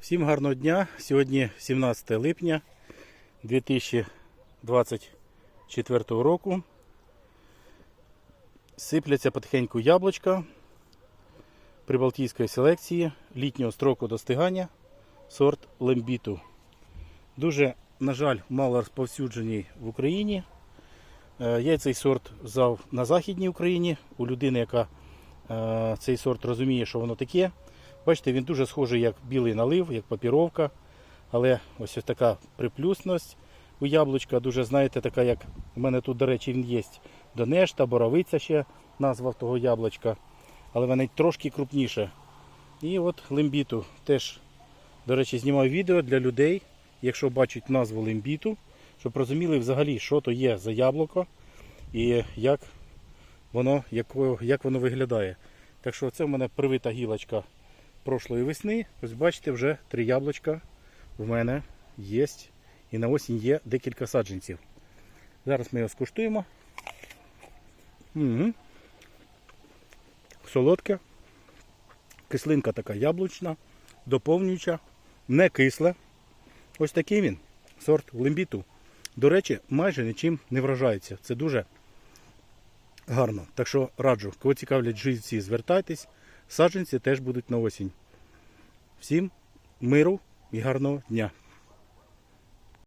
Всім гарного дня. Сьогодні 17 липня 2024 року. Сипляться потихеньку яблучка прибалтійської селекції літнього строку достигання сорт лембіту. Дуже, на жаль, мало розповсюджений в Україні. Е, Я цей сорт взяв на Західній Україні у людини, яка е, цей сорт розуміє, що воно таке. Бачите, він дуже схожий як білий налив, як папіровка. Але ось ось така приплюсність у яблучка. Дуже, знаєте, така, як у мене тут, до речі, він є Донешта, боровиця ще назва того яблучка. Але вони трошки крупніше. І от лимбіту теж, до речі, знімаю відео для людей, якщо бачать назву лимбіту, щоб розуміли взагалі, що то є за яблуко і як воно, як воно виглядає. Так що це в мене привита гілочка прошлої весни. Ось бачите, вже три яблучка в мене є. І на осінь є декілька саджанців. Зараз ми його скуштуємо. Угу. Солодке. Кислинка така яблучна, доповнююча, не кисле. Ось такий він, сорт лимбіту. До речі, майже нічим не вражається. Це дуже гарно. Так що раджу, кого цікавлять живці, звертайтесь. Саджанці теж будуть на осінь. Всім миру і гарного дня!